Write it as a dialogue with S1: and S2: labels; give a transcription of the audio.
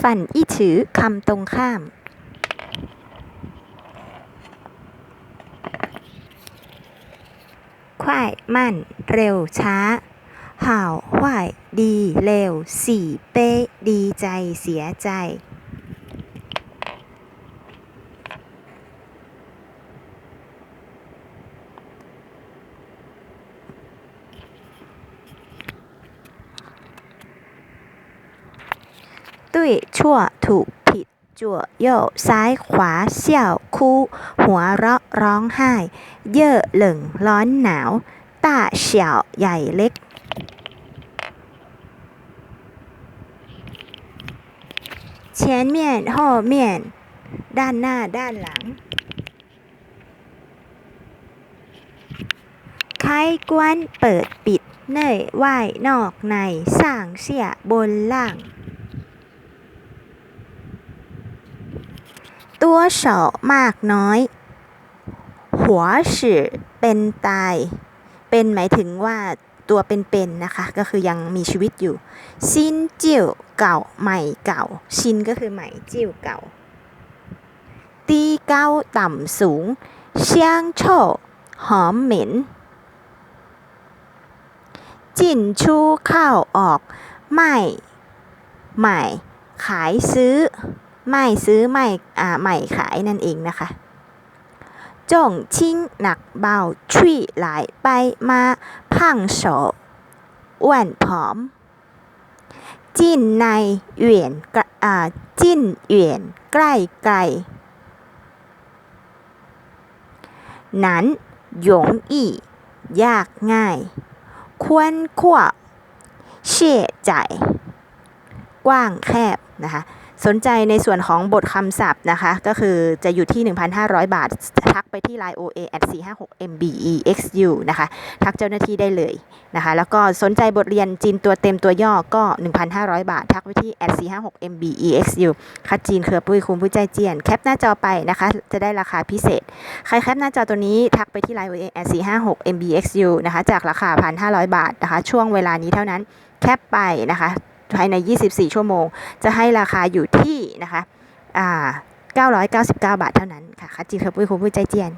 S1: ฝันอี้ถือคำตรงข้ามควายมั่น เร็วช้า ห่าวหวายดี เร็ว สี่ เป๊ดีใจ เสียใจ ตุ้ยชั่วถูกผิด จั่วโย่ซ้ายขวาเสี่ยวคู่ หัวเราะร้องไห้ เย่อเหลิงร้อนหนาวต้าเฉียวใหญ่เล็ก 前面后面ด้านหน้าด้านหลัง 开关เปิดปิด เน่ยว่ายนอกในสร้างเสียบนล่าง ตัวเฉามากน้อยหัวสือเป็นตาย เป็นหมายถึงว่าตัวเป็นๆนะคะ ก็คือยังมีชีวิตอยู่ ซินจิ้วเก่าใหม่เก่า ชินก็คือใหม่จิ้วเก่า ตีเก้าต่ำสูงเชียงโชหอมเหม็น จินชูเข้าออก ไม่ใหม่ ขายซื้อ ไม่ซื้อไม่อ่าใหม่ขายนั่นเองนะคะจงชิ้งหนักเบาชุยหลายไปมาพังโฉอ้วนผอม จิ้นในเหวียนกะอ่าจิ้นเหวียนใกล้ไกลนั้นหยงอียากง่าย ควรขั้วเชี่ยใจ กว้างแคบนะคะ สนใจในส่วนของบทคำศัพท์นะคะ ก็คือจะอยู่ที่ 1,500 บาท ทักไปที่ line OA at 456 MBEXU นะคะ ทักเจ้าหน้าที่ได้เลยนะคะ แล้วก็สนใจบทเรียนจีนตัวเต็มตัวย่อก็ 1,500 บาท ทักไปที่ at 456 MBEXU คัดจีนเครือปุ้ยคุมผู้ใจเจียน แคปหน้าจอไปนะคะ จะได้ราคาพิเศษ ใครแคปหน้าจอตัวนี้ทักไปที่ line OA at 456 MBXU นะคะ จากราคา 1,500 บาทนะคะ ช่วงเวลานี้เท่านั้น แคปไปนะคะ ภายใน 24 ชั่วโมง จะให้ราคาอยู่ที่นะคะอ่า999 บาทเท่านั้นค่ะคัดจีเคอร์ปุ้ยคุณผู้ใจเจียน